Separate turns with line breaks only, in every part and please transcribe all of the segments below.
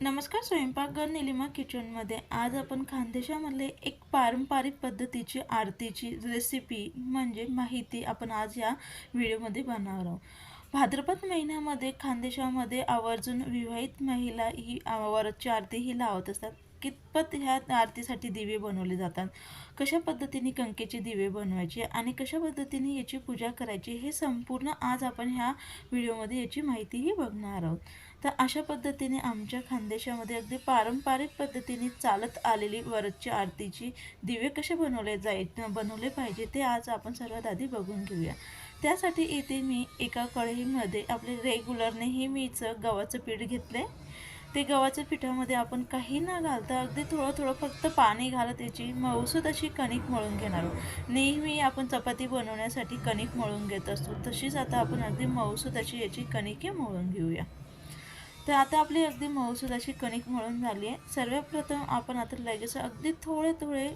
नमस्कार स्वयंपाकघर निलिमा किचनमध्ये आज आपण खानदेशामधले एक पारंपरिक पद्धतीची आरतीची रेसिपी म्हणजे माहिती आपण आज या व्हिडिओमध्ये बनवणार आहोत. भाद्रपद महिन्यामध्ये खानदेशामध्ये आवर्जून विवाहित महिला ही वरदची आरती ही लावत असतात. कितपत ह्या आरतीसाठी दिवे बनवले जातात? कशा पद्धतीने कंकेचे दिवे बनवायचे आणि कशा पद्धतीने याची पूजा करायची हे संपूर्ण आज आपण ह्या व्हिडिओमध्ये याची माहितीही बघणार आहोत. तर अशा पद्धतीने आमच्या खानदेशामध्ये अगदी पारंपरिक पद्धतीने चालत आलेली वरदची आरतीची दिवे कसे बनवले जाय बनवले पाहिजे ते आज आपण सर्वात आधी बघून घेऊया. त्यासाठी इथे मी एका कढईमध्ये आपले रेग्युलर नेहमीचं गव्हाचं पीठ घेतलं ते गव्हाच्या पिठामध्ये आपण काही न घालता अगदी थोडं थोडं फक्त पाणी घालत याची मऊसूद अशी कणिक मळून घेणार आहोत. नेहमी आपण चपाती बनवण्यासाठी कणिक मळून घेत असतो. तशीच आता आपण अगदी मऊसूद अशी याची कणिके मळून घेऊया. तर आता आपली अगदी मऊसूद अशी कणिक मळून झाली आहे. सर्वप्रथम आपण आता लगेच अगदी थोडे थोडे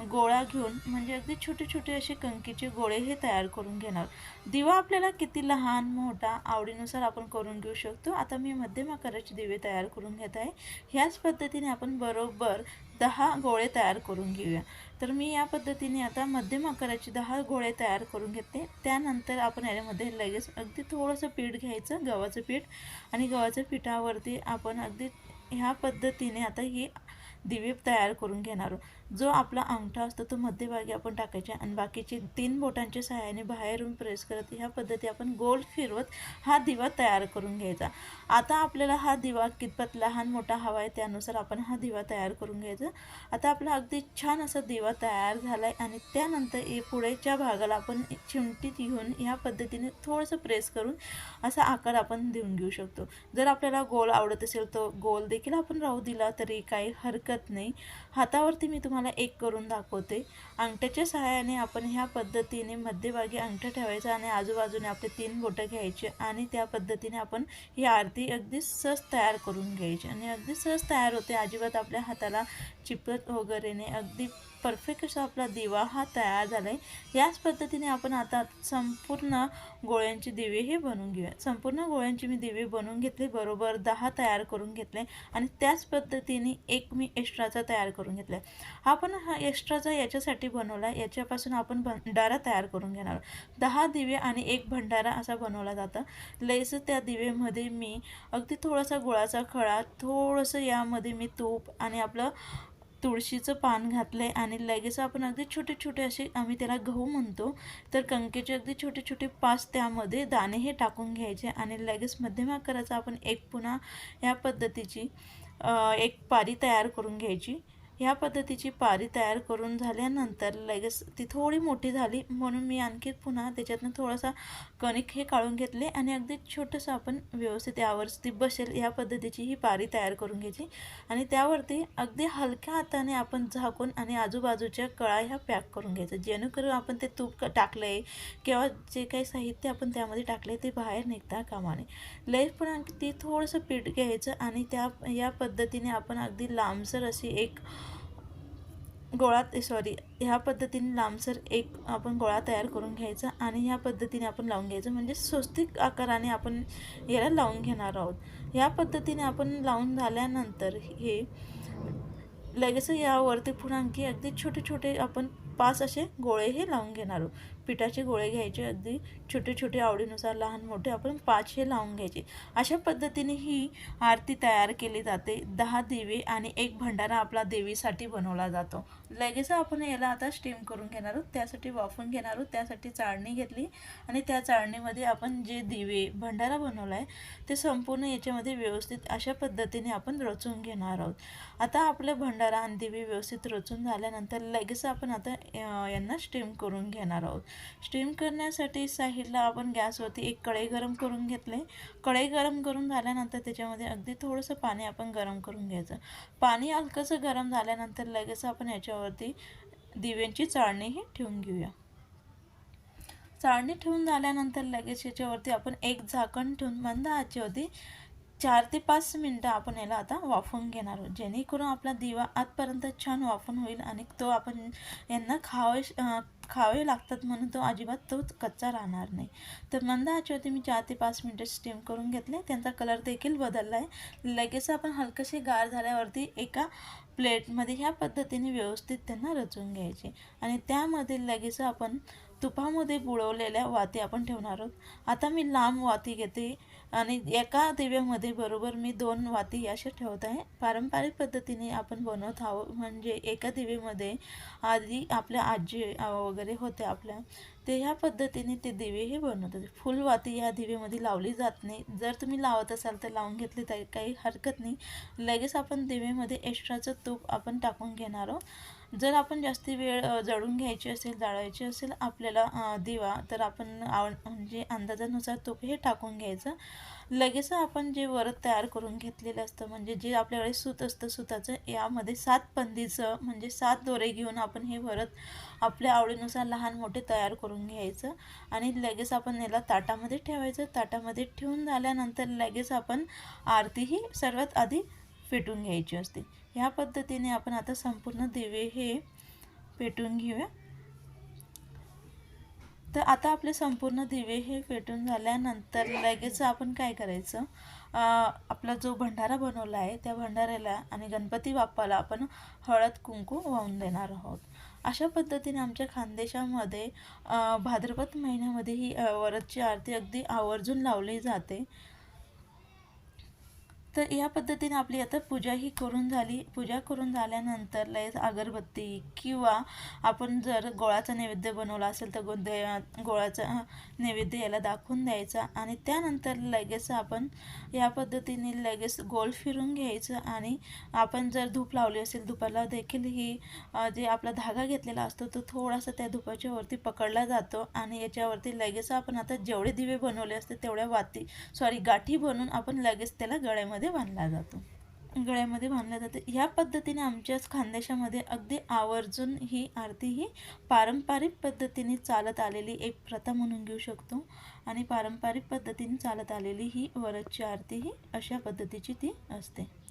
गोळा घेऊन म्हणजे अगदी छोटे छोटे असे कंकीचे गोळे हे तयार करून घेणार. दिवा आपल्याला किती लहान मोठा आवडीनुसार आपण करून घेऊ शकतो. आता मी मध्यम आकाराचे दिवे तयार करून घेत आहे. ह्याच पद्धतीने आपण बरोबर दहा गोळे तयार करून घेऊया. तर मी या पद्धतीने आता मध्यम आकाराचे दहा गोळे तयार करून घेते. त्यानंतर आपण याच्यामध्ये लगेच अगदी थोडंसं पीठ घ्यायचं गव्हाचं पीठ. आणि गव्हाच्या पिठावरती आपण अगदी ह्या पद्धतीने आता ही दिवे तयार करून घेणार. जो आपला अंगठा असतो तो मध्यभागी आपण टाकायचा आणि बाकीचे तीन बोटांच्या सहाय्याने बाहेरून प्रेस करत ह्या पद्धती आपण गोल फिरवत हा दिवा तयार करून घ्यायचा. आता आपल्याला हा दिवा कितपत लहान मोठा हवा आहे त्यानुसार आपण हा दिवा तयार करून घ्यायचा. आता आपला अगदी छान असा दिवा तयार झाला आहे आणि त्यानंतर पुढेच्या भागाला आपण चिमटीत घेऊन ह्या पद्धतीने थोडंसं प्रेस करून असा आकार आपण देऊन घेऊ शकतो. जर आपल्याला गोल आवडत असेल तर गोल देखील आपण राहू दिला तरी काही हरकत नाही. हातावरती मी तुम्हाला एक करून दाखवते. अंगठ्याच्या सहाय्याने आपण ह्या पद्धतीने मध्यभागी अंगठा ठेवायचा आणि आजूबाजूने आपले तीन बोटं घ्यायचे आणि त्या पद्धतीने आपण ही आरती अगदी सहज तयार करून घ्यायची. आणि अगदी सहज तयार होते. अजिबात आपल्या हाताला चिपत वगैरेने अगदी परफेक्ट असा आपला दिवा हा तयार झाला आहे याच पद्धतीने आपण आता संपूर्ण गोळ्यांचे दिवे हे बनवून घेऊया संपूर्ण गोळ्यांचे मी दिवे बनवून घेतले बरोबर दहा तयार करून घेतले आणि त्याच पद्धतीने एक मी एक्स्ट्राचा तयार करून घेतला आपण हा एक्स्ट्राचा याच्यासाठी बनवला याच्यापासून आपण भंडारा तयार करून घेणार दहा दिवे आणि एक भंडारा असा बनवला जातं. लयच त्या दिवेमध्ये मी अगदी थोडासा गुळाचा खळा थोडंसं यामध्ये मी तूप आणि आपलं तुळशीचं पान घातलं आहे आणि लगेच आपण अगदी छोटे छोटे असे आम्ही त्याला गहू म्हणतो. तर कंकेचे अगदी छोटे छोटे पाच त्यामध्ये दाणे हे टाकून घ्यायचे आणि लगेच मध्यम आकाराचा आपण एक पुन्हा या पद्धतीची एक पारी तयार करून घ्यायची. ह्या पद्धतीची पारी तयार करून झाल्यानंतर लगेच ती थोडी मोठी झाली. म्हणून मी आणखी पुन्हा त्याच्यातनं थोडासा कणिक हे काढून घेतले आणि अगदी छोटंसं आपण व्यवस्थित यावरती बसेल या पद्धतीची ही पारी तयार करून घ्यायची. आणि त्यावरती अगदी हलक्या हाताने आपण झाकून आणि आजूबाजूच्या कळा ह्या पॅक करून घ्यायचं जेणेकरून आपण ते तूप टाकलं आहे किंवा जे काही साहित्य आपण त्यामध्ये टाकले ते बाहेर निघता कामाने. लय आणखी ती थोडंसं पीठ घ्यायचं आणि त्या या पद्धतीने आपण अगदी लांबसर अशी एक गोळा सॉरी ह्या पद्धतीने लांबसर एक आपण गोळा तयार करून घ्यायचा आणि ह्या पद्धतीने आपण लावून घ्यायचं. म्हणजे स्वस्तिक आकाराने आपण याला लावून घेणार आहोत. ह्या पद्धतीने आपण लावून झाल्यानंतर हे लगेच यावरती पुन्हा आणखी अगदी छोटे छोटे आपण पाच असे गोळे हे लावून घेणार आहोत. पिठाचे गोळे घ्यायचे अगदी छोटे छोटे आवडीनुसार लहान मोठे आपण पाच हे लावून घ्यायचे. अशा पद्धतीने ही आरती तयार केली जाते. दहा दिवे आणि एक भंडारा आपला देवीसाठी बनवला जातो. लगेच आपण याला आता स्टीम करून घेणार आहोत. त्यासाठी वाफून घेणार आहोत. त्यासाठी चाळणी घेतली आणि त्या चाळणीमध्ये आपण जे दिवे भंडारा बनवला आहे ते संपूर्ण याच्यामध्ये व्यवस्थित अशा पद्धतीने आपण रचून घेणार आहोत. आता आपलं भंडारा आणि दिवे व्यवस्थित रचून झाल्यानंतर लगेच आपण आता यांना स्टीम करून घेणार आहोत. स्टीम करण्यासाठी साईडला आपण गॅसवरती एक कढई गरम करून घेतले. कढई गरम करून झाल्यानंतर त्याच्यामध्ये अगदी थोडंसं पाणी आपण गरम करून घ्यायचं. पाणी हलकंसं गरम झाल्यानंतर लगेच आपण याच्यावरती दिव्यांची चाळणीही ठेवून घेऊया. चाळणी ठेवून झाल्यानंतर लगेच याच्यावरती आपण एक झाकण ठेवून मंद आचेवरती चार ते पाच मिनटं आपण याला आता वाफवून घेणार आहोत. जेणेकरून आपला दिवा आतपर्यंत छान वाफून होईल आणि तो आपण यांना खावे खावे लागतात म्हणून तो अजिबात तो कच्चा राहणार नाही. तर मंद आचेवरती मी चार ते पाच मिनटं स्टीम करून घेतले. त्यांचा कलर देखील बदलला आहे. लगेच आपण हलकसे गार झाल्यावरती एका प्लेटमध्ये ह्या पद्धतीने व्यवस्थित त्यांना रचून घ्यायचे. आणि त्यामध्ये लगेच आपण तुपामध्ये बुडवलेल्या वाती आपण ठेवणार आहोत. आता मी लांब वाती घेते. आणि एका दिव्यामध्ये बरोबर मी दोन वाती असे ठेवत आहे. पारंपरिक पद्धतीने आपण बनवत आहोत. म्हणजे एका दिवेमध्ये आधी आपल्या आजी वगैरे होत्या आपल्या. ते ह्या पद्धतीने ते दिवे हे बनवत होते फुलवाती ह्या दिवेमध्ये लावली जात नाही. जर तुम्ही लावत असाल तर लावून घेतली तरी काही हरकत नाही. लगेच आपण दिवेमध्ये एक्स्ट्राचं तूप आपण टाकून घेणार आहोत. जर आपण जास्त वेळ जळून घ्यायची असेल जाळायची असेल आपल्याला दिवा तर आपण आव म्हणजे अंदाजानुसार तूप हे टाकून घ्यायचं. लगेच आपण जे वरत तयार करून घेतलेलं असतं म्हणजे जे आपल्याकडे सूत असतं सुताचं यामध्ये सात पंदीचं म्हणजे सात दोरे घेऊन आपण हे वरत आपल्या आवडीनुसार लहान मोठे तयार करून घ्यायचं. आणि लगेच आपण याला ताटामध्ये ठेवायचं. ताटामध्ये ठेवून झाल्यानंतर लगेच आपण आरती ही सर्वात आधी पेटून घ्यायची असते. ह्या पद्धतीने आपण आता संपूर्ण दिवे हे पेटून घेऊया. तर आता आपले संपूर्ण दिवे हे पेटून झाल्यानंतर लगेच आपण काय करायचं? आपला जो भंडारा बनवला आहे त्या भंडाऱ्याला आणि गणपती बाप्पाला आपण हळद कुंकू वाहून देणार आहोत. अशा पद्धतीने आमच्या खानदेशामध्ये भाद्रपद महिन्यामध्ये ही वरदची आरती अगदी आवर्जून लावली जाते. तर या पद्धतीने आपली आता पूजा ही करून झाली. पूजा करून झाल्यानंतर लगेच अगरबत्ती किंवा आपण जर गोळाचा नैवेद्य बनवला असेल तर गो दे- गोळाचा नैवेद्य याला दाखवून द्यायचा आणि त्यानंतर लगेच आपण या पद्धतीने लगेच गोल फिरून घ्यायचं आणि आपण जर धूप लावली असेल धुपाला देखील ही जे आपला धागा घेतलेला असतो तो थोडासा त्या धुपाच्या वरती पकडला जातो आणि याच्यावरती लगेच आपण आता जेवढे दिवे बनवले असते तेवढ्या वाती सॉरी गाठी बनवून आपण लगेच त्याला गळ्यामध्ये गळ्यामध्ये बांधला जातो. गळ्यामध्ये बांधला जाते. ह्या पद्धतीने आमच्याच खानदेशामध्ये अगदी आवर्जून ही आरती ही पारंपरिक पद्धतीने चालत आलेली एक प्रथा म्हणून घेऊ शकतो. आणि पारंपरिक पद्धतीने चालत आलेली ही वरदची आरती ही अशा पद्धतीची ती असते.